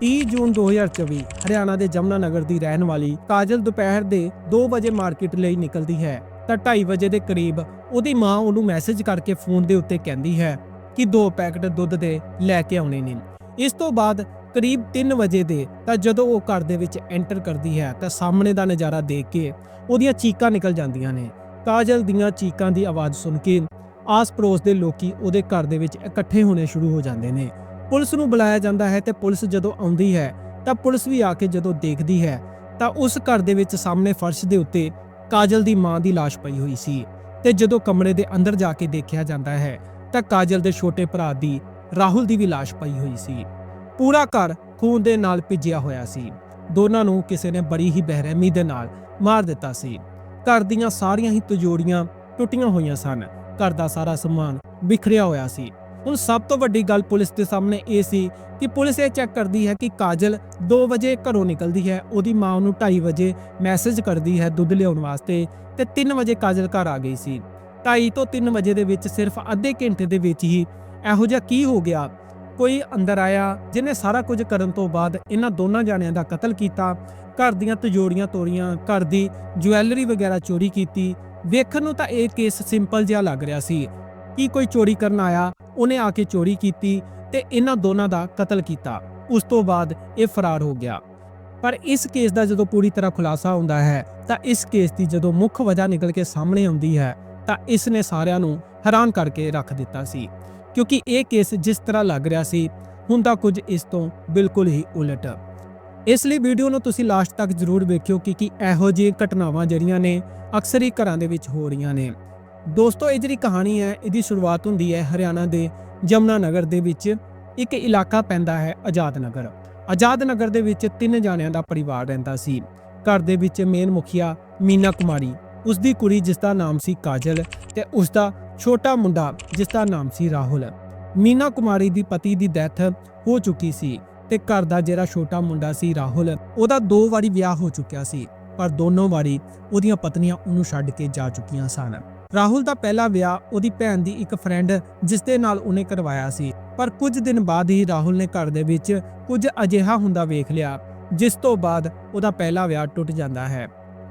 30 ਜੂਨ 2024 ਹਰਿਆਣਾ ਦੇ ਜਮਨਾ ਨਗਰ ਦੀ ਰਹਿਣ ਵਾਲੀ ਕਾਜਲ ਦੁਪਹਿਰ ਦੇ 2 ਵਜੇ ਮਾਰਕੀਟ ਲਈ ਨਿਕਲਦੀ ਹੈ। ਤਾਂ 2:30 ਵਜੇ ਦੇ ਕਰੀਬ ਉਹਦੀ ਮਾਂ ਉਹਨੂੰ ਮੈਸੇਜ ਕਰਕੇ ਫੋਨ ਦੇ ਉੱਤੇ ਕਹਿੰਦੀ ਹੈ ਕਿ ਦੋ ਪੈਕਟ ਦੁੱਧ ਦੇ ਲੈ ਕੇ ਆਉਣੇ ਨੇ। ਇਸ ਤੋਂ ਬਾਅਦ ਕਰੀਬ 3 ਵਜੇ ਦੇ ਤਾਂ ਜਦੋਂ ਉਹ ਘਰ ਦੇ ਵਿੱਚ ਐਂਟਰ ਕਰਦੀ ਹੈ ਤਾਂ ਸਾਹਮਣੇ ਦਾ ਨਜ਼ਾਰਾ ਦੇਖ ਕੇ ਉਹਦੀਆਂ ਚੀਕਾਂ ਨਿਕਲ ਜਾਂਦੀਆਂ ਨੇ। ਕਾਜਲ ਦੀਆਂ ਚੀਕਾਂ ਦੀ ਆਵਾਜ਼ ਸੁਣ ਕੇ ਆਸ-ਪੜੋਸ ਦੇ ਲੋਕੀ ਉਹਦੇ ਘਰ ਦੇ ਵਿੱਚ ਇਕੱਠੇ ਹੋਣੇ ਸ਼ੁਰੂ ਹੋ ਜਾਂਦੇ ਨੇ। ਪੁਲਿਸ ਨੂੰ ਬੁਲਾਇਆ ਜਾਂਦਾ ਹੈ ਤੇ ਪੁਲਿਸ ਜਦੋਂ ਆਉਂਦੀ ਹੈ ਤਾਂ ਪੁਲਿਸ ਵੀ ਆ ਕੇ ਜਦੋਂ ਦੇਖਦੀ ਹੈ ਤਾਂ ਉਸ ਘਰ ਦੇ ਵਿੱਚ ਸਾਹਮਣੇ ਫਰਸ਼ ਦੇ ਉੱਤੇ ਕਾਜਲ ਦੀ ਮਾਂ ਦੀ ਲਾਸ਼ ਪਈ ਹੋਈ ਸੀ ਤੇ ਜਦੋਂ ਕਮਰੇ ਦੇ ਅੰਦਰ ਜਾ ਕੇ ਦੇਖਿਆ ਜਾਂਦਾ ਹੈ ਤਾਂ ਕਾਜਲ ਦੇ ਛੋਟੇ ਭਰਾ ਦੀ, ਰਾਹੁਲ ਦੀ ਵੀ ਲਾਸ਼ ਪਈ ਹੋਈ ਸੀ। ਪੂਰਾ ਘਰ ਖੂਨ ਦੇ ਨਾਲ ਭਿੱਜਿਆ ਹੋਇਆ ਸੀ। ਦੋਨਾਂ ਨੂੰ ਕਿਸੇ ਨੇ ਬੜੀ ਹੀ ਬਹਿਰਹਿਮੀ ਦੇ ਨਾਲ ਮਾਰ ਦਿੱਤਾ ਸੀ। ਘਰ ਦੀਆਂ ਸਾਰੀਆਂ ਹੀ ਤਿਜੋੜੀਆਂ ਟੁੱਟੀਆਂ ਹੋਈਆਂ ਸਨ। ਘਰ ਦਾ ਸਾਰਾ ਸਮਾਨ ਵਿਖਰਿਆ ਹੋਇਆ ਸੀ। ਹੁਣ ਸਭ ਤੋਂ ਵੱਡੀ ਗੱਲ ਪੁਲਿਸ ਦੇ ਸਾਹਮਣੇ ਇਹ ਸੀ ਕਿ ਪੁਲਿਸ ਇਹ ਚੈੱਕ ਕਰਦੀ ਹੈ ਕਿ ਕਾਜਲ 2 ਵਜੇ ਘਰੋਂ ਨਿਕਲਦੀ ਹੈ, ਉਹਦੀ ਮਾਂ ਉਹਨੂੰ 2:30 ਵਜੇ ਮੈਸੇਜ ਕਰਦੀ ਹੈ ਦੁੱਧ ਲਿਆਉਣ ਵਾਸਤੇ ਤੇ 3 ਵਜੇ ਕਾਜਲ ਘਰ ਆ ਗਈ ਸੀ। 2:30 ਤੋਂ 3 ਵਜੇ ਦੇ ਵਿੱਚ ਸਿਰਫ ਅੱਧੇ ਘੰਟੇ ਦੇ ਵਿੱਚ ਹੀ ਇਹੋ ਜਿਹਾ ਕੀ ਹੋ ਗਿਆ? ਕੋਈ ਅੰਦਰ ਆਇਆ, ਜਿਹਨੇ ਸਾਰਾ ਕੁਝ ਕਰਨ ਤੋਂ ਬਾਅਦ ਇਹਨਾਂ ਦੋਨਾਂ ਜਾਣਿਆਂ ਦਾ ਕਤਲ ਕੀਤਾ, ਘਰ ਦੀਆਂ ਤਜੋੜੀਆਂ ਤੋੜੀਆਂ ਘਰ ਦੀ ਜੁਐਲਰੀ ਵਗੈਰਾ ਚੋਰੀ ਕੀਤੀ। ਵੇਖਣ ਨੂੰ ਤਾਂ ਇਹ ਕੇਸ ਸਿੰਪਲ ਜਿਹਾ ਲੱਗ ਰਿਹਾ ਸੀ। ਕਿ ਕੋਈ ਚੋਰੀ ਕਰਨ ਆਇਆ? ਉਹਨੇ ਆ ਕੇ ਚੋਰੀ ਕੀਤੀ ਤੇ ਇਹਨਾਂ ਦੋਨਾਂ ਦਾ ਕਤਲ ਕੀਤਾ। ਉਸ ਤੋਂ ਬਾਅਦ ਇਹ ਫਰਾਰ ਹੋ ਗਿਆ। ਪਰ ਇਸ ਕੇਸ ਦਾ ਜਦੋਂ ਪੂਰੀ ਤਰ੍ਹਾਂ ਖੁਲਾਸਾ ਹੁੰਦਾ ਹੈ, ਤਾਂ ਇਸ ਕੇਸ ਦੀ ਜਦੋਂ ਮੁੱਖ ਵਜ੍ਹਾ ਨਿਕਲ ਕੇ ਸਾਹਮਣੇ ਆਉਂਦੀ ਹੈ, ਤਾਂ ਇਸ ਨੇ ਸਾਰਿਆਂ ਨੂੰ ਹੈਰਾਨ ਕਰਕੇ ਰੱਖ ਦਿੱਤਾ ਸੀ। ਕਿਉਂਕਿ ਇਹ ਕੇਸ ਜਿਸ ਤਰ੍ਹਾਂ ਲੱਗ ਰਿਹਾ ਸੀ, ਹੁੰਦਾ ਕੁਝ ਇਸ ਤੋਂ ਬਿਲਕੁਲ ਹੀ ਉਲਟ। ਇਸ ਲਈ ਵੀਡੀਓ ਨੂੰ ਤੁਸੀਂ ਲਾਸਟ ਤੱਕ ਜ਼ਰੂਰ ਵੇਖਿਓ ਕਿ ਕੀ ਇਹੋ ਜਿਹੀ ਘਟਨਾਵਾਂ ਜਿਹੜੀਆਂ ਨੇ ਅਕਸਰ ਹੀ ਘਰਾਂ ਦੇ ਵਿੱਚ ਹੋ ਰਹੀਆਂ ਨੇ। ਦੋਸਤੋ, ਇਹ ਜਿਹੜੀ ਕਹਾਣੀ ਹੈ, ਇਹਦੀ ਸ਼ੁਰੂਆਤ ਹੁੰਦੀ ਹੈ ਹਰਿਆਣਾ ਦੇ ਜਮਨਾ ਨਗਰ ਦੇ ਵਿੱਚ। ਇੱਕ ਇਲਾਕਾ ਪੈਂਦਾ ਹੈ ਆਜ਼ਾਦ ਨਗਰ। ਆਜ਼ਾਦ ਨਗਰ ਦੇ ਵਿੱਚ ਤਿੰਨ ਜਾਣਿਆਂ ਦਾ ਪਰਿਵਾਰ ਰਹਿੰਦਾ ਸੀ। ਘਰ ਦੇ ਵਿੱਚ ਮੇਨ ਮੁਖੀਆ ਮੀਨਾ ਕੁਮਾਰੀ, ਉਸ ਦੀ ਕੁੜੀ ਜਿਸ ਦਾ ਨਾਮ ਸੀ ਕਾਜਲ ਤੇ ਉਸ ਦਾ ਛੋਟਾ ਮੁੰਡਾ ਜਿਸ ਦਾ ਨਾਮ ਸੀ ਰਾਹੁਲ। ਮੀਨਾ ਕੁਮਾਰੀ ਦੀ ਪਤੀ ਦੀ ਡੈਥ ਹੋ ਚੁੱਕੀ ਸੀ ਤੇ ਘਰ ਦਾ ਜਿਹੜਾ ਛੋਟਾ ਮੁੰਡਾ ਸੀ ਰਾਹੁਲ, ਉਹਦਾ ਦੋ ਵਾਰੀ ਵਿਆਹ ਹੋ ਚੁੱਕਿਆ ਸੀ, ਪਰ ਦੋਨੋਂ ਵਾਰੀ ਉਹਦੀਆਂ ਪਤਨੀਆਂ ਉਹਨੂੰ ਛੱਡ ਕੇ ਜਾ ਚੁੱਕੀਆਂ ਸਨ। ਰਾਹੁਲ ਦਾ ਪਹਿਲਾ ਵਿਆਹ ਉਹਦੀ ਭੈਣ ਦੀ ਇੱਕ ਫਰੈਂਡ ਜਿਸ ਦੇ ਨਾਲ ਉਹਨੇ ਕਰਵਾਇਆ ਸੀ। ਪਰ ਕੁਝ ਦਿਨ ਬਾਅਦ ਹੀ ਰਾਹੁਲ ਨੇ ਘਰ ਦੇ ਵਿੱਚ ਕੁਝ ਅਜਿਹਾ ਹੁੰਦਾ ਵੇਖ ਲਿਆ, ਜਿਸ ਤੋਂ ਬਾਅਦ ਉਹਦਾ ਪਹਿਲਾ ਵਿਆਹ ਟੁੱਟ ਜਾਂਦਾ ਹੈ।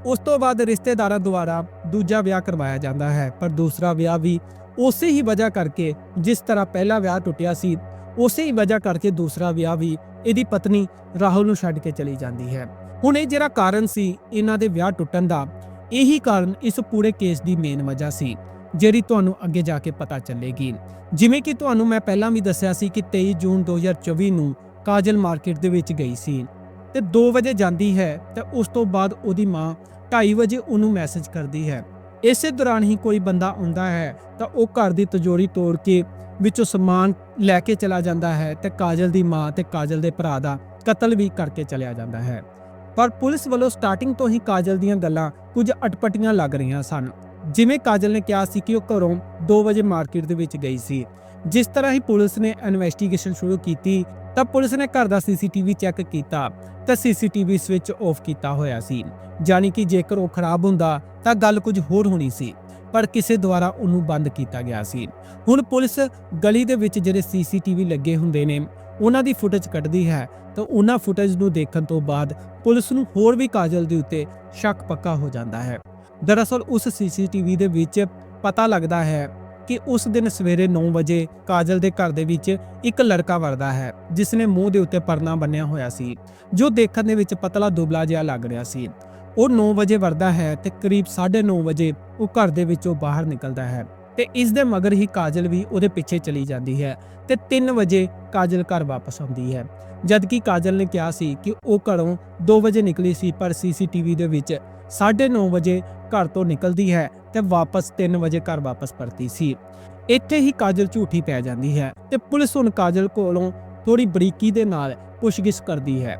ਉਸ ਤੋਂ ਬਾਅਦ ਰਿਸ਼ਤੇਦਾਰਾਂ ਦੁਆਰਾ ਦੂਜਾ ਵਿਆਹ ਕਰਵਾਇਆ ਜਾਂਦਾ ਹੈ, ਪਰ ਦੂਸਰਾ ਵਿਆਹ ਵੀ ਉਸੇ ਹੀ ਵਜ੍ਹਾ ਕਰਕੇ ਜਿਸ ਤਰ੍ਹਾਂ ਪਹਿਲਾ ਵਿਆਹ ਟੁੱਟਿਆ ਸੀ, ਉਸੇ ਹੀ ਵਜ੍ਹਾ ਕਰਕੇ ਦੂਸਰਾ ਵਿਆਹ ਵੀ ਇਹਦੀ ਪਤਨੀ ਰਾਹੁਲ ਨੂੰ ਛੱਡ ਕੇ ਚਲੀ ਜਾਂਦੀ ਹੈ। ਹੁਣ ਇਹ ਜਿਹੜਾ ਕਾਰਨ ਸੀ, ਇਹਨਾਂ ਦੇ ਵਿਆਹ ਟੁੱਟਣ ਦਾ ਇਹੀ ਕਾਰਨ ਇਸ ਪੂਰੇ ਕੇਸ ਦੀ ਮੇਨ ਵਜ੍ਹਾ ਸੀ, ਜਿਹੜੀ ਤੁਹਾਨੂੰ ਅੱਗੇ ਜਾ ਕੇ ਪਤਾ ਚੱਲੇਗੀ। ਜਿਵੇਂ ਕਿ ਤੁਹਾਨੂੰ ਮੈਂ ਪਹਿਲਾਂ ਵੀ ਦੱਸਿਆ ਸੀ ਕਿ 23 ਜੂਨ 2024 ਨੂੰ ਕਾਜਲ ਮਾਰਕੀਟ ਦੇ ਵਿੱਚ ਗਈ ਸੀ ਤੇ 2 ਵਜੇ ਜਾਂਦੀ ਹੈ ਤੇ ਉਸ ਤੋਂ ਬਾਅਦ ਉਹਦੀ ਮਾਂ 2:30 ਵਜੇ ਉਹਨੂੰ ਮੈਸੇਜ ਕਰਦੀ ਹੈ। ਇਸੇ ਦੌਰਾਨ ਹੀ ਕੋਈ ਬੰਦਾ ਆਉਂਦਾ ਹੈ ਤਾਂ ਉਹ ਘਰ ਦੀ ਤਿਜੋਰੀ ਤੋੜ ਕੇ ਵਿੱਚੋਂ ਸਮਾਨ ਲੈ ਕੇ ਚਲਾ ਜਾਂਦਾ ਹੈ ਤੇ ਕਾਜਲ ਦੀ ਮਾਂ ਤੇ ਕਾਜਲ ਦੇ ਭਰਾ ਦਾ ਕਤਲ ਵੀ ਕਰਕੇ ਚਲਿਆ ਜਾਂਦਾ ਹੈ। ਪਰ ਪੁਲਿਸ ਵੱਲੋਂ ਸਟਾਰਟਿੰਗ ਤੋਂ ਹੀ ਕਾਜਲ ਦੀਆਂ ਗੱਲਾਂ ਕੁਝ ਅਟਪਟੀਆਂ ਲੱਗ ਰਹੀਆਂ ਸਨ। ਜਿਵੇਂ ਕਾਜਲ ਨੇ ਕਿਹਾ ਸੀ ਕਿ ਉਹ ਘਰੋਂ 2 ਵਜੇ ਮਾਰਕੀਟ ਦੇ ਵਿੱਚ ਗਈ ਸੀ। ਜਿਸ ਤਰ੍ਹਾਂ ਹੀ ਪੁਲਿਸ ਨੇ ਇਨਵੈਸਟੀਗੇਸ਼ਨ ਸ਼ੁਰੂ ਕੀਤੀ, ਤਾਂ ਪੁਲਿਸ ਨੇ ਘਰ ਦਾ ਸੀਸੀਟੀਵੀ ਚੈੱਕ ਕੀਤਾ, ਤਾਂ ਸੀਸੀਟੀਵੀ ਸਵਿਚ ਆਫ ਕੀਤਾ ਹੋਇਆ ਸੀ। ਯਾਨੀ ਕਿ ਜੇਕਰ ਉਹ ਖਰਾਬ ਹੁੰਦਾ, ਤਾਂ ਗੱਲ ਕੁਝ ਹੋਰ ਹੋਣੀ ਸੀ, ਪਰ ਕਿਸੇ ਦੁਆਰਾ ਉਹਨੂੰ ਬੰਦ ਕੀਤਾ ਗਿਆ ਸੀ। ਹੁਣ ਪੁਲਿਸ ਗਲੀ ਦੇ ਵਿੱਚ ਜਿਹੜੇ ਸੀਸੀਟੀਵੀ ਲੱਗੇ ਹੁੰਦੇ ਨੇ ਉਹਨਾਂ ਦੀ ਫੁਟੇਜ ਕੱਢਦੀ ਹੈ, ਤਾਂ ਉਹਨਾਂ ਫੁਟੇਜ ਨੂੰ ਦੇਖਣ ਤੋਂ ਬਾਅਦ ਪੁਲਿਸ ਨੂੰ ਹੋਰ ਵੀ ਕਾਜਲ ਦੇ ਉੱਤੇ ਸ਼ੱਕ ਪੱਕਾ ਹੋ ਜਾਂਦਾ ਹੈ। ਦਰਅਸਲ ਉਸ ਸੀਸੀਟੀਵੀ ਦੇ ਵਿੱਚ ਪਤਾ ਲੱਗਦਾ ਹੈ ਕਿ ਉਸ ਦਿਨ ਸਵੇਰੇ 9 ਵਜੇ ਕਾਜਲ ਦੇ ਘਰ ਦੇ ਵਿੱਚ ਇੱਕ ਲੜਕਾ ਵਰਦਾ ਹੈ, ਜਿਸ ਨੇ ਮੂੰਹ ਦੇ ਉੱਤੇ ਪਰਨਾ ਬੰਨਿਆ ਹੋਇਆ ਸੀ, ਜੋ ਦੇਖਣ ਦੇ ਵਿੱਚ ਪਤਲਾ ਦੁਬਲਾ ਜਿਹਾ ਲੱਗ ਰਿਹਾ ਸੀ। ਉਹ 9 ਵਜੇ ਵਰਦਾ ਹੈ ਤੇ ਕਰੀਬ 9:30 ਵਜੇ ਉਹ ਘਰ ਦੇ ਵਿੱਚੋਂ ਬਾਹਰ ਨਿਕਲਦਾ ਹੈ। ਤੇ ਇਸ ਦੇ ਮਗਰ ਹੀ ਕਾਜਲ ਵੀ ਉਹਦੇ ਪਿੱਛੇ ਚਲੀ ਜਾਂਦੀ ਹੈ ਤੇ 3 ਵਜੇ ਕਾਜਲ ਘਰ ਵਾਪਸ ਆਉਂਦੀ ਹੈ। ਜਦਕਿ ਕਾਜਲ ਨੇ ਕਿਹਾ ਸੀ ਕਿ ਉਹ ਘਰੋਂ 2 ਵਜੇ ਨਿਕਲੀ ਸੀ, ਪਰ ਸੀਸੀਟੀਵੀ ਦੇ ਵਿੱਚ 9:30 ਵਜੇ ਘਰ ਤੋਂ ਨਿਕਲਦੀ ਹੈ ਤੇ ਵਾਪਸ 3 ਵਜੇ ਘਰ ਵਾਪਸ ਪਰਤੀ ਸੀ। ਇੱਥੇ ਹੀ ਕਾਜਲ ਝੂਠੀ ਪੈ ਜਾਂਦੀ ਹੈ ਤੇ ਪੁਲਿਸ ਹੁਣ ਕਾਜਲ ਕੋਲੋਂ ਥੋੜੀ ਬਰੀਕੀ ਦੇ ਨਾਲ ਪੁੱਛਗਿੱਛ ਕਰਦੀ ਹੈ।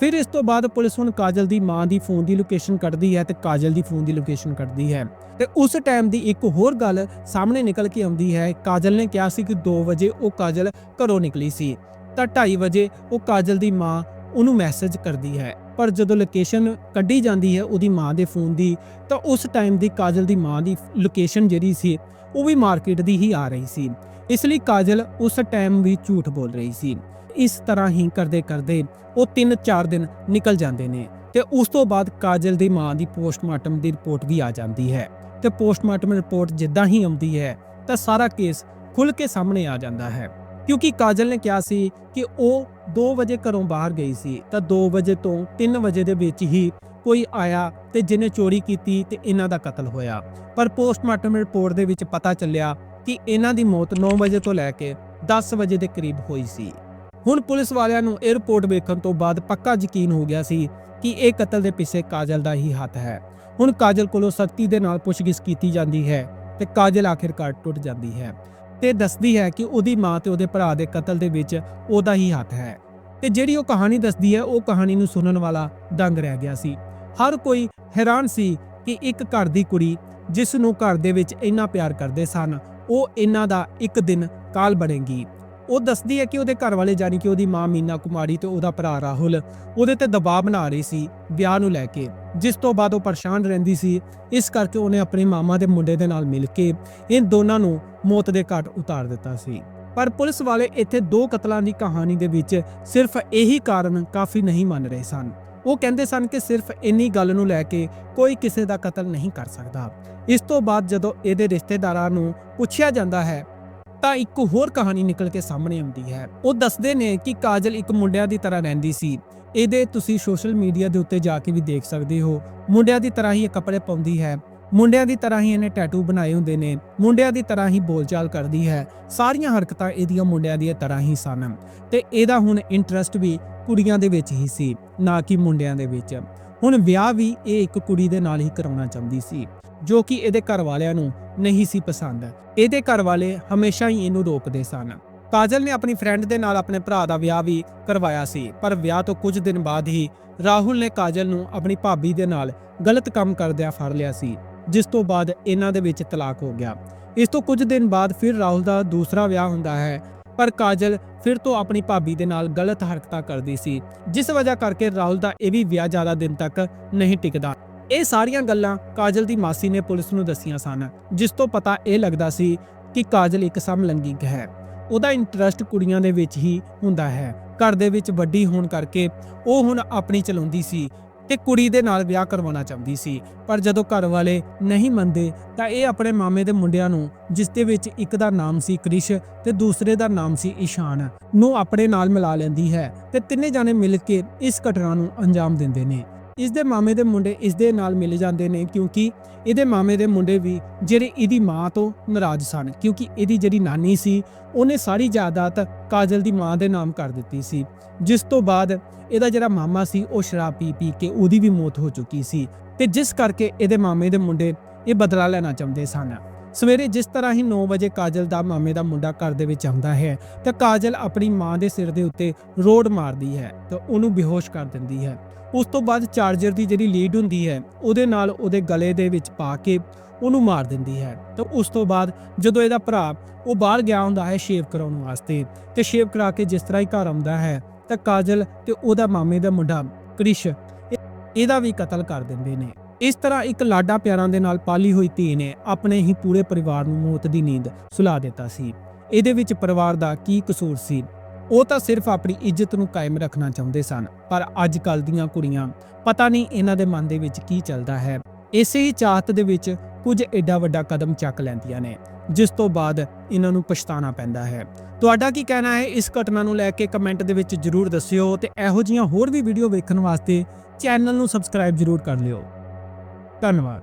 ਫਿਰ ਇਸ ਤੋਂ ਬਾਅਦ ਪੁਲਿਸ ਹੁਣ ਕਾਜਲ ਦੀ ਮਾਂ ਦੀ ਫੋਨ ਦੀ ਲੋਕੇਸ਼ਨ ਕੱਢਦੀ ਹੈ ਤੇ ਕਾਜਲ ਦੀ ਫੋਨ ਦੀ ਲੋਕੇਸ਼ਨ ਕੱਢਦੀ ਹੈ। ਤੇ ਉਸ ਟਾਈਮ ਦੀ ਇੱਕ ਹੋਰ ਗੱਲ ਸਾਹਮਣੇ ਨਿਕਲ ਕੇ ਆਉਂਦੀ ਹੈ। ਕਾਜਲ ਨੇ ਕਿਹਾ ਸੀ ਕਿ 2 ਵਜੇ ਉਹ ਕਾਜਲ ਘਰੋਂ ਨਿਕਲੀ ਸੀ। ਤਾਂ 2:30 ਵਜੇ ਉਹ ਕਾਜਲ ਦੀ ਮਾਂ ਉਹਨੂੰ ਮੈਸੇਜ ਕਰਦੀ ਹੈ। ਪਰ ਜਦੋਂ ਲੋਕੇਸ਼ਨ ਕੱਢੀ ਜਾਂਦੀ ਹੈ ਉਹਦੀ ਮਾਂ ਦੇ ਫੋਨ ਦੀ, ਤਾਂ ਉਸ ਟਾਈਮ ਦੀ ਕਾਜਲ ਦੀ ਮਾਂ ਦੀ ਲੋਕੇਸ਼ਨ ਜਿਹੜੀ ਸੀ, ਉਹ ਵੀ ਮਾਰਕੀਟ ਦੀ ਹੀ ਆ ਰਹੀ ਸੀ। ਇਸ ਲਈ ਕਾਜਲ ਉਸ ਟਾਈਮ ਵੀ ਝੂਠ ਬੋਲ ਰਹੀ ਸੀ। ਇਸ ਤਰ੍ਹਾਂ ਹੀ ਕਰਦੇ ਕਰਦੇ ਉਹ 3-4 ਦਿਨ ਨਿਕਲ ਜਾਂਦੇ ਨੇ ਤੇ ਉਸ ਤੋਂ ਬਾਅਦ ਕਾਜਲ ਦੀ ਮਾਂ ਦੀ ਪੋਸਟਮਾਰਟਮ ਦੀ ਰਿਪੋਰਟ ਵੀ ਆ ਜਾਂਦੀ ਹੈ ਤੇ ਪੋਸਟਮਾਰਟਮ ਰਿਪੋਰਟ ਜਿੱਦਾਂ ਹੀ ਆਉਂਦੀ ਹੈ ਤਾਂ ਸਾਰਾ ਕੇਸ ਖੁੱਲ ਕੇ ਸਾਹਮਣੇ ਆ ਜਾਂਦਾ ਹੈ ਕਿਉਂਕਿ ਕਾਜਲ ਨੇ ਕਿਹਾ ਸੀ ਕਿ ਉਹ 2 ਵਜੇ ਘਰੋਂ ਬਾਹਰ ਗਈ ਸੀ ਤਾਂ 2 ਵਜੇ ਤੋਂ 3 ਵਜੇ ਦੇ ਵਿੱਚ ਹੀ ਕੋਈ ਆਇਆ ਤੇ ਜਿਹਨੇ ਚੋਰੀ ਕੀਤੀ ਤੇ ਇਹਨਾਂ ਦਾ ਕਤਲ ਹੋਇਆ। ਪਰ ਪੋਸਟਮਾਰਟਮ ਰਿਪੋਰਟ ਦੇ ਵਿੱਚ ਪਤਾ ਚੱਲਿਆ ਕਿ ਇਹਨਾਂ ਦੀ ਮੌਤ 9 ਵਜੇ ਤੋਂ ਲੈ ਕੇ 10 ਵਜੇ ਦੇ ਕਰੀਬ ਹੋਈ ਸੀ। ਹੁਣ ਪੁਲਿਸ ਵਾਲਿਆਂ ਨੂੰ ਇਹ ਵੇਖਣ ਤੋਂ ਬਾਅਦ ਪੱਕਾ ਯਕੀਨ ਹੋ ਗਿਆ ਸੀ ਕਿ ਇਹ ਕਤਲ ਦੇ ਪਿੱਛੇ ਕਾਜਲ ਦਾ ਹੀ ਹੱਥ ਹੈ। ਹੁਣ ਕਾਜਲ ਕੋਲੋਂ ਸਖਤੀ ਦੇ ਨਾਲ ਪੁੱਛਗਿੱਛ ਕੀਤੀ ਜਾਂਦੀ ਹੈ ਤੇ ਕਾਜਲ ਆਖਿਰਕਾਰ ਟੁੱਟ ਜਾਂਦੀ ਹੈ ਤੇ ਦੱਸਦੀ ਹੈ ਕਿ ਉਹਦੀ ਮਾਂ ਤੇ ਉਹਦੇ ਭਰਾ ਦੇ ਕਤਲ ਦੇ ਵਿੱਚ ਉਹਦਾ ਹੀ ਹੱਥ ਹੈ। ਤੇ ਜਿਹੜੀ ਉਹ ਕਹਾਣੀ ਦੱਸਦੀ ਹੈ, ਉਹ ਕਹਾਣੀ ਨੂੰ ਸੁਣਨ ਵਾਲਾ ਦੰਗ ਰਹਿ ਗਿਆ ਸੀ। ਹਰ ਕੋਈ ਹੈਰਾਨ ਸੀ ਕਿ ਇੱਕ ਘਰ ਦੀ ਕੁੜੀ ਜਿਸ ਨੂੰ ਘਰ ਦੇ ਵਿੱਚ ਇੰਨਾ ਪਿਆਰ ਕਰਦੇ ਸਨ, ਉਹ ਇਹਨਾਂ ਦਾ ਇੱਕ ਦਿਨ ਕਾਲ ਬਣੇਗੀ। ਉਹ ਦੱਸਦੀ ਹੈ ਕਿ ਉਹਦੇ ਘਰ ਵਾਲੇ ਜਾਨੀ ਕਿ ਉਹਦੀ ਮਾਂ ਮੀਨਾ ਕੁਮਾਰੀ ਤੇ ਉਹਦਾ ਭਰਾ ਰਾਹੁਲ ਉਹਦੇ ਤੇ ਦਬਾਅ ਬਣਾ ਰਹੀ ਸੀ ਵਿਆਹ ਨੂੰ ਲੈ ਕੇ, ਜਿਸ ਤੋਂ ਬਾਅਦ ਉਹ ਪਰੇਸ਼ਾਨ ਰਹਿੰਦੀ ਸੀ। ਇਸ ਕਰਕੇ ਉਹਨੇ ਆਪਣੇ ਮਾਮਾ ਦੇ ਮੁੰਡੇ ਦੇ ਨਾਲ ਮਿਲ ਕੇ ਇਹ ਦੋਨਾਂ ਨੂੰ ਮੌਤ ਦੇ ਘਾਟ ਉਤਾਰ ਦਿੱਤਾ ਸੀ। ਪਰ ਪੁਲਿਸ ਵਾਲੇ ਇੱਥੇ ਦੋ ਕਤਲਾਂ ਦੀ ਕਹਾਣੀ ਦੇ ਵਿੱਚ ਸਿਰਫ ਇਹੀ ਕਾਰਨ ਕਾਫੀ ਨਹੀਂ ਮੰਨ ਰਹੇ ਸਨ। ਉਹ ਕਹਿੰਦੇ ਸਨ ਕਿ ਸਿਰਫ ਇੰਨੀ ਗੱਲ ਨੂੰ ਲੈ ਕੇ ਕੋਈ ਕਿਸੇ ਦਾ ਕਤਲ ਨਹੀਂ ਕਰ ਸਕਦਾ। ਇਸ ਤੋਂ ਬਾਅਦ ਜਦੋਂ ਇਹਦੇ ਰਿਸ਼ਤੇਦਾਰਾਂ ਨੂੰ ਪੁੱਛਿਆ ਜਾਂਦਾ ਹੈ ਤਾਂ ਇੱਕ ਹੋਰ ਕਹਾਣੀ ਨਿਕਲ ਕੇ ਸਾਹਮਣੇ ਆਉਂਦੀ ਹੈ। ਉਹ ਦੱਸਦੇ ਨੇ ਕਿ ਕਾਜਲ ਇੱਕ ਮੁੰਡਿਆਂ ਦੀ ਤਰ੍ਹਾਂ ਰਹਿੰਦੀ ਸੀ। ਇਹਦੇ ਤੁਸੀਂ ਸੋਸ਼ਲ ਮੀਡੀਆ ਦੇ ਉੱਤੇ ਜਾ ਕੇ ਵੀ ਦੇਖ ਸਕਦੇ ਹੋ। ਮੁੰਡਿਆਂ ਦੀ ਤਰ੍ਹਾਂ ਹੀ ਇਹ ਕੱਪੜੇ ਪਾਉਂਦੀ ਹੈ। ਮੁੰਡਿਆਂ ਦੀ ਤਰ੍ਹਾਂ ਹੀ ਇਹਨੇ ਟੈਟੂ ਬਣਾਏ ਹੁੰਦੇ ਨੇ। ਮੁੰਡਿਆਂ ਦੀ ਤਰ੍ਹਾਂ ਹੀ ਬੋਲਚਾਲ ਕਰਦੀ ਹੈ। ਸਾਰੀਆਂ ਹਰਕਤਾਂ ਇਹਦੀਆਂ ਮੁੰਡਿਆਂ ਦੀਆਂ ਤਰ੍ਹਾਂ ਹੀ ਸਨ। ਤੇ ਇਹਦਾ ਹੁਣ ਇੰਟਰਸਟ ਵੀ ਕੁੜੀਆਂ ਦੇ ਵਿੱਚ ਹੀ ਸੀ, ਨਾ ਕਿ ਮੁੰਡਿਆਂ ਦੇ ਵਿੱਚ। ਹੁਣ ਵਿਆਹ ਵੀ ਇਹ ਇੱਕ ਕੁੜੀ ਦੇ ਨਾਲ ਹੀ ਕਰਾਉਣਾ ਚਾਹੁੰਦੀ ਸੀ, ਜੋ ਕਿ ਇਹਦੇ ਘਰ ਵਾਲਿਆਂ ਨੂੰ ਨਹੀਂ ਸੀ ਪਸੰਦ। ਇਹਦੇ ਘਰ ਵਾਲੇ ਹਮੇਸ਼ਾ ਹੀ ਇਹਨੂੰ ਰੋਕਦੇ ਸਨ। ਕਾਜਲ ਨੇ ਆਪਣੀ ਫਰੈਂਡ ਦੇ ਨਾਲ ਆਪਣੇ ਭਰਾ ਦਾ ਵਿਆਹ ਵੀ ਕਰਵਾਇਆ ਸੀ, ਪਰ ਵਿਆਹ ਤੋਂ ਕੁਝ ਦਿਨ ਬਾਅਦ ਹੀ ਰਾਹੁਲ ਨੇ ਕਾਜਲ ਨੂੰ ਆਪਣੀ ਭਾਬੀ ਦੇ ਨਾਲ ਗਲਤ ਕੰਮ ਕਰਦਿਆਂ ਫੜ ਲਿਆ ਸੀ, ਜਿਸ ਤੋਂ ਬਾਅਦ ਇਹਨਾਂ ਦੇ ਵਿੱਚ ਤਲਾਕ ਹੋ ਗਿਆ। ਇਸ ਤੋਂ ਕੁਝ ਦਿਨ ਬਾਅਦ ਫਿਰ ਰਾਹੁਲ ਦਾ ਦੂਸਰਾ ਵਿਆਹ ਹੁੰਦਾ ਹੈ ਪਰ ਕਾਜਲ ਫਿਰ ਤੋਂ ਆਪਣੀ ਭਾਬੀ ਦੇ ਨਾਲ ਗਲਤ ਹਰਕਤਾਂ ਕਰਦੀ ਸੀ, ਜਿਸ ਵਜ੍ਹਾ ਕਰਕੇ ਰਾਹੁਲ ਦਾ ਇਹ ਵੀ ਵਿਆਹ ਜ਼ਿਆਦਾ ਦਿਨ ਤੱਕ ਨਹੀਂ ਟਿਕਦਾ। ਇਹ ਸਾਰੀਆਂ ਗੱਲਾਂ ਕਾਜਲ ਦੀ ਮਾਸੀ ਨੇ ਪੁਲਿਸ ਨੂੰ ਦੱਸੀਆਂ ਸਨ, ਜਿਸ ਤੋਂ ਪਤਾ ਇਹ ਲੱਗਦਾ ਸੀ ਕਿ ਕਾਜਲ ਇੱਕ ਸਮਲੰਗਿਕ ਹੈ। ਉਹਦਾ ਇੰਟਰਸਟ ਕੁੜੀਆਂ ਦੇ ਵਿੱਚ ਹੀ ਹੁੰਦਾ ਹੈ, ਘਰ ਦੇ ਵਿੱਚ ਵੱਡੀ ਹੋਣ ਕਰਕੇ ਉਹ ਹੁਣ ਆਪਣੀ ਚਲਾਉਂਦੀ ਸੀ ਤੇ ਕੁੜੀ ਦੇ ਨਾਲ ਵਿਆਹ ਕਰਵਾਉਣਾ ਚਾਹੁੰਦੀ ਸੀ। ਪਰ ਜਦੋਂ ਘਰ ਵਾਲੇ ਨਹੀਂ ਮੰਨਦੇ, ਤਾਂ ਇਹ ਆਪਣੇ ਮਾਮੇ ਦੇ ਮੁੰਡਿਆਂ ਨੂੰ, ਜਿਸ ਦੇ ਵਿੱਚ ਇੱਕ ਦਾ ਨਾਮ ਸੀ ਕ੍ਰਿਸ਼ ਤੇ ਦੂਸਰੇ ਦਾ ਨਾਮ ਸੀ ਈਸ਼ਾਨ, ਨੂੰ ਆਪਣੇ ਨਾਲ ਮਿਲਾ ਲੈਂਦੀ ਹੈ ਤੇ ਤਿੰਨੇ ਜਾਣੇ ਮਿਲ ਕੇ ਇਸ ਘਟਨਾ ਨੂੰ ਅੰਜਾਮ ਦਿੰਦੇ ਨੇ। ਇਸ ਦੇ ਮਾਮੇ ਦੇ ਮੁੰਡੇ ਇਸ ਦੇ ਨਾਲ ਮਿਲ ਜਾਂਦੇ ਨੇ ਕਿਉਂਕਿ ਇਹਦੇ ਮਾਮੇ ਦੇ ਮੁੰਡੇ ਵੀ ਜਿਹੜੇ ਇਹਦੀ ਮਾਂ ਤੋਂ ਨਾਰਾਜ਼ ਸਨ ਕਿਉਂਕਿ ਇਹਦੀ ਜਿਹੜੀ ਨਾਨੀ ਸੀ, ਉਹਨੇ ਸਾਰੀ ਜਾਇਦਾਦ ਕਾਜਲ ਦੀ ਮਾਂ ਦੇ ਨਾਮ ਕਰ ਦਿੱਤੀ ਸੀ। ਜਿਸ ਤੋਂ ਬਾਅਦ ਇਹਦਾ ਜਿਹੜਾ ਮਾਮਾ ਸੀ, ਉਹ ਸ਼ਰਾਬ ਪੀ ਪੀ ਕੇ ਉਹਦੀ ਵੀ ਮੌਤ ਹੋ ਚੁੱਕੀ ਸੀ ਤੇ ਜਿਸ ਕਰਕੇ ਇਹਦੇ ਮਾਮੇ ਦੇ ਮੁੰਡੇ ਇਹ ਬਦਲਾ ਲੈਣਾ ਚਾਹੁੰਦੇ ਸਨ। ਸਵੇਰੇ ਜਿਸ ਤਰ੍ਹਾਂ ਹੀ 9 ਵਜੇ ਕਾਜਲ ਦਾ ਮਾਮੇ ਦਾ ਮੁੰਡਾ ਘਰ ਦੇ ਵਿੱਚ ਆਉਂਦਾ ਹੈ, ਤਾਂ ਕਾਜਲ ਆਪਣੀ ਮਾਂ ਦੇ ਸਿਰ ਦੇ ਉੱਤੇ ਰੋਡ ਮਾਰਦੀ ਹੈ, ਤਾਂ ਉਹਨੂੰ ਬੇਹੋਸ਼ ਕਰ ਦਿੰਦੀ ਹੈ। ਉਸ ਤੋਂ ਬਾਅਦ ਚਾਰਜਰ ਦੀ ਜਿਹੜੀ ਲੀਡ ਹੁੰਦੀ ਹੈ, ਉਹਦੇ ਨਾਲ ਉਹਦੇ ਗਲੇ ਦੇ ਵਿੱਚ ਪਾ ਕੇ ਉਹਨੂੰ ਮਾਰ ਦਿੰਦੀ ਹੈ। ਤਾਂ ਉਸ ਤੋਂ ਬਾਅਦ ਜਦੋਂ ਇਹਦਾ ਭਰਾ ਉਹ ਬਾਹਰ ਗਿਆ ਹੁੰਦਾ ਹੈ ਸ਼ੇਵ ਕਰਾਉਣ ਵਾਸਤੇ, ਤੇ ਸ਼ੇਵ ਕਰਾ ਕੇ ਜਿਸ ਤਰ੍ਹਾਂ ਹੀ ਘਰ ਆਉਂਦਾ ਹੈ, ਤਾਂ ਕਾਜਲ ਤੇ ਉਹਦਾ ਮਾਮੇ ਦਾ ਮੁੰਡਾ ਕ੍ਰਿਸ਼ ਇਹਦਾ ਵੀ ਕਤਲ ਕਰ ਦਿੰਦੇ ਨੇ। ਇਸ ਤਰ੍ਹਾਂ ਇੱਕ ਲਾਡਾ ਪਿਆਰਾਂ ਦੇ ਨਾਲ ਪਾਲੀ ਹੋਈ ਧੀ ਨੇ ਆਪਣੇ ਹੀ ਪੂਰੇ ਪਰਿਵਾਰ ਨੂੰ ਮੌਤ ਦੀ ਨੀਂਦ ਸੁਲਾ ਦਿੱਤਾ ਸੀ। ਇਹਦੇ ਵਿੱਚ ਪਰਿਵਾਰ ਦਾ ਕੀ ਕਸੂਰ ਸੀ? ਉਹ ਤਾਂ ਸਿਰਫ ਆਪਣੀ ਇੱਜ਼ਤ ਨੂੰ ਕਾਇਮ ਰੱਖਣਾ ਚਾਹੁੰਦੇ ਸਨ, ਪਰ ਅੱਜ ਕੱਲ ਦੀਆਂ ਕੁੜੀਆਂ ਪਤਾ ਨਹੀਂ ਇਹਨਾਂ ਦੇ ਮਨ ਦੇ ਵਿੱਚ ਕੀ ਚੱਲਦਾ ਹੈ। ਇਸੇ ਹੀ ਚਾਹਤ ਦੇ ਵਿੱਚ ਕੁਝ ਐਡਾ ਵੱਡਾ ਕਦਮ ਚੱਕ ਲੈਂਦੀਆਂ ਨੇ, ਜਿਸ ਤੋਂ ਬਾਅਦ ਇਹਨਾਂ ਨੂੰ ਪਛਤਾਣਾ ਪੈਂਦਾ ਹੈ। ਤੁਹਾਡਾ ਕੀ ਕਹਿਣਾ ਹੈ? ਇਸ ਘਟਨਾ ਨੂੰ ਲੈ ਕੇ ਕਮੈਂਟ ਦੇ ਵਿੱਚ ਜਰੂਰ ਦੱਸਿਓ ਤੇ ਇਹੋ ਜਿਹੀਆਂ ਹੋਰ ਵੀ ਵੀਡੀਓ ਵੇਖਣ ਵਾਸਤੇ ਚੈਨਲ ਨੂੰ ਸਬਸਕ੍ਰਾਈਬ ਜਰੂਰ ਕਰ ਲਿਓ। ਧੰਨਵਾਦ।